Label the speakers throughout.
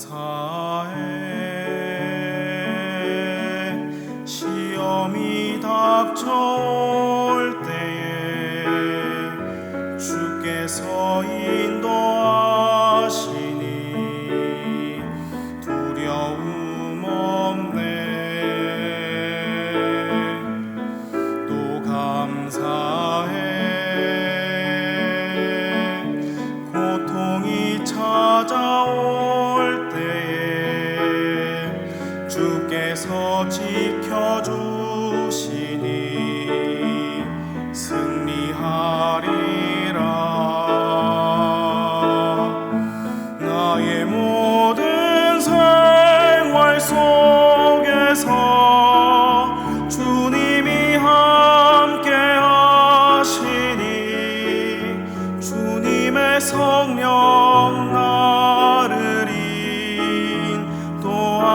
Speaker 1: 장사에 시험이 닥쳐올 때에 주께서 인도하시니 두려움 없네. 또 감사해. 고통이 찾아오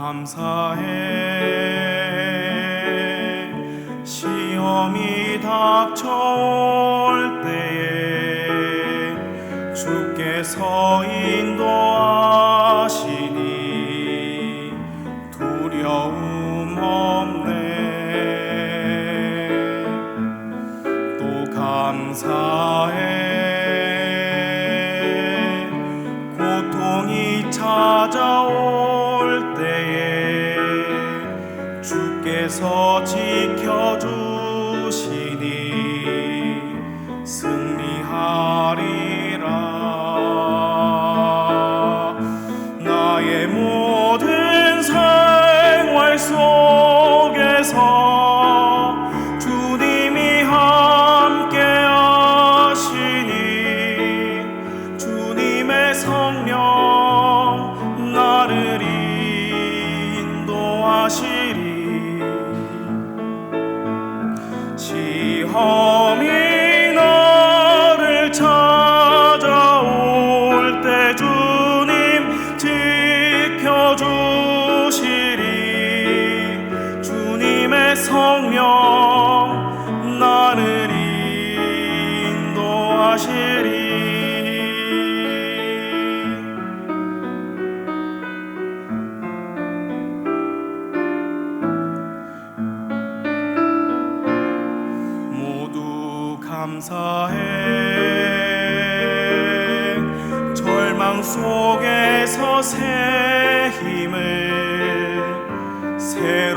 Speaker 1: 감사해. 시험이 닥쳐올 때에 주께서 인도하시니 두려움 없네. 또 감사해. 고통이 찾아올 때에 주께서 지켜주 성령 나를 인도하시리. 모두 감사해. 절망 속에서 새 힘을 새